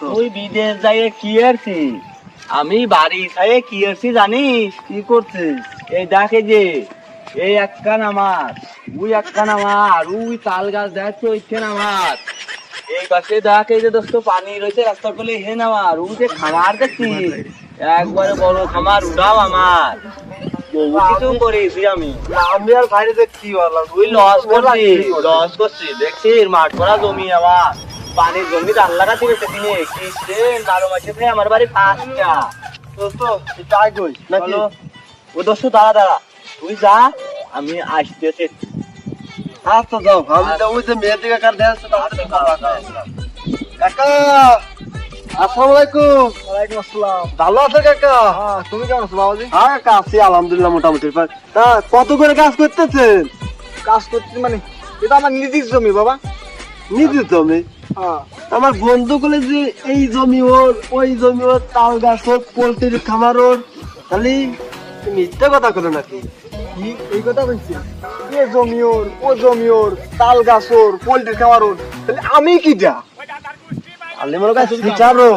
তুই বিদেশ কি আমি বাড়ি খাই কি আরছি জানিস? কি করছিস? এই দেখে যে এই একখান আমার ওই একখান আমার ওই তাল গাছ দেখছ ওইখান আমার। এই পাশে দেখ এই যে দোস্ত পানি রয়েছে রাস্তার কোলে হেন আমার ওই যে খামার দেখছি একবারে বড় খামার উড়াও আমার। কিছু করেছি আমি। আমি আর বাইরে দেখছি বললাম তুই লস করছি লস করছি দেখছি মাঠ করা জমি আমার। পানির জমি ধান লাগাতে গেছে তিনি বারো মাসে ভাই আমার বাড়ি পাঁচটা। দোস্ত তাই কই? নাকি? ও দোস্ত দাঁড়া দাঁড়া। তুই যা আমি আসতেছি। আচ্ছা যাও আমি তো ওই যে মেয়ের দিকে কার দেখছে কাকা! আসসালামু আলাইকুম। ওয়ালাইকুম আসসালাম। ভালো আছো কাকা? হ্যাঁ তুমি কেমন আছো বাবাজি? হ্যাঁ কাকা আছি আলহামদুলিল্লাহ মোটামুটি। তা কত করে কাজ করতেছেন? কাজ করছি মানে এটা আমার নিজের জমি বাবা। নিজের জমি? হ্যাঁ আমার বন্ধু বলে যে এই জমি ওর ওই জমি ওর তাল গাছ ওর পোল্ট্রির খামার ওর খালি মিথ্যা কথা করে নাকি? এই কথা বলছি এ জমি ওর ও জমি ওর তাল গাছ ওর পোল্ট্রি খামার ওর তাহলে আমি কি যা? আলে মনে কাছে বিচারো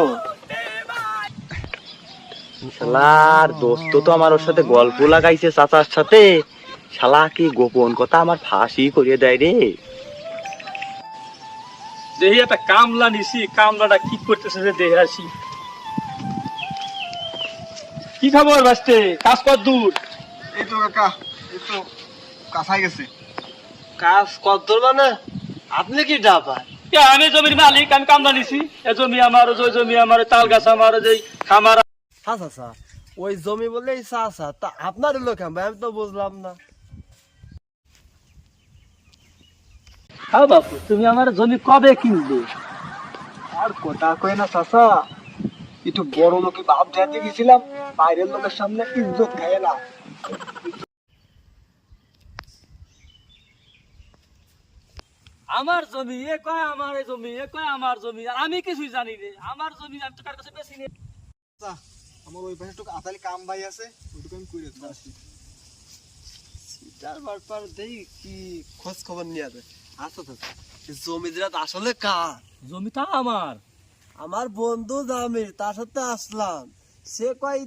শালার দোস্ত তো আমার ওর সাথে গল্প লাগাইছে চাচার সাথে। শালা কি গোপন কথা আমার ফাঁসি করিয়ে দেয় রে? দেখি একটা কামলা নিছি কামলাটা কি করতেছে যে দেখে আসি। কি খবর বাস্তে? কাজ কর দূর? এই তো কাকা এই তো কাছাই গেছে। কাজ কত মানে? আপনি কি ডাবা এ, আমি জমির মালিক আমি কামলা নিছি। এ জমি আমার ওই জমি আমার তাল গাছ আমার যে খামার। আচ্ছা আচ্ছা ওই জমি বলে এই চাষা তা আপনার লোক আমি তো বুঝলাম না। হ্যাঁ বাপু তুমি আমার জমি কবে কিনবে? আর কথা কই না চাষা একটু বড় লোকে বাপ যাতে গেছিলাম বাইরের লোকের সামনে ইজ্জত খায় না। আমার জমি এ কয় আমার এই জমি এ কয় আমার জমি আর আমি কিছুই জানি রে আমার জমি আমি তো কার কাছে বেশি নেই। আমার ওই পাশে একটু আতালি কাম ভাই আছে ওইটুকু আমি করে দিতে আসি সিটার বারবার দেই কি খোঁজ খবর নিয়ে আছে আচ্ছা আচ্ছা জমি আসলে কার? জমি তা আমার। আমার বন্ধু জামির তার সাথে আসলাম। সে কয়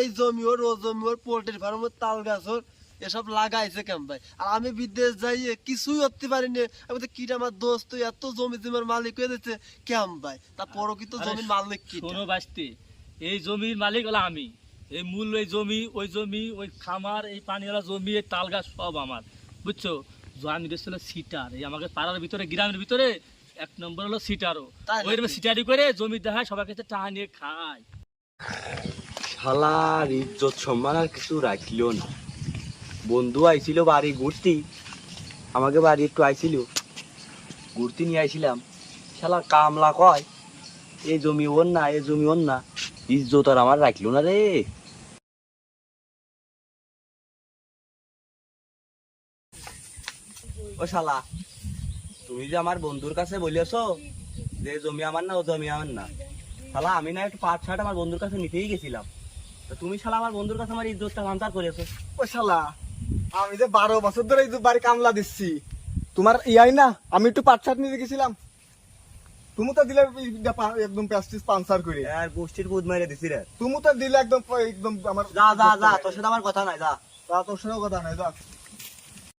এই জমি ওর ও জমি ওর পোল্ট্রি ফার্ম তাল গাছ ওর এসব লাগাইছে কেম ভাই? আর আমি বিদেশ যাই কিছুই করতে পারিনি। আমি তো কিটা আমার দোস্ত এত জমি জমির মালিক হয়ে দিচ্ছে কেম ভাই? তা প্রকৃত জমির মালিক কি শোনো এই জমির মালিক হলো আমি। এই মূল এই জমি ওই জমি ওই খামার এই পানিওয়ালা জমি এই তাল গাছ সব আমার। বুঝছ? আমি দেখছিল সিটার। এই আমাকে পাড়ার ভিতরে গ্রামের ভিতরে এক নম্বর হলো সিটারও। ওই? সিটারি করে জমি দেখায় সবার কাছে টাকা নিয়ে খায়। শালার ইজ্জত সম্মান আর কিছু রাখল না। বন্ধু আইছিল বাড়ি ঘুরতি আমাকে বাড়ি একটু আইছিল। ঘুরতে নিয়ে আইছিলাম। শালা কামলা কয় এই জমি ওর না এই জমি ওর না। ইজ্জত আর আমার রাখল না রে। ও শালা তুমি যে আমার বন্ধুর কাছে বলিয়াছো যে জমি আমার না ও জমি আমার না। শালা আমি না একটু পাট ছাট আমার বন্ধুর কাছে নিতেই গেছিলাম। তা তুমি শালা আমার বন্ধুর কাছে আমার ইজ্জতটা ভান্তার করেছ ও শালা আমি যে বারো বছর ধরে এই বাড়ি কামলা দিচ্ছি তোমার ইয়াই না আমি একটু পাট শার্ট নিয়ে গেছিলাম। তুমি তো দিলে একদম প্যাস্টিস পাঞ্চার করে। আর গোষ্ঠীর বুধ মাইরে দিছি রে। তুমি তো দিলে একদম একদম আমার যা যা যা তোর সাথে আমার কথা নাই যা। তোর সঙ্গে কথা নাই যা।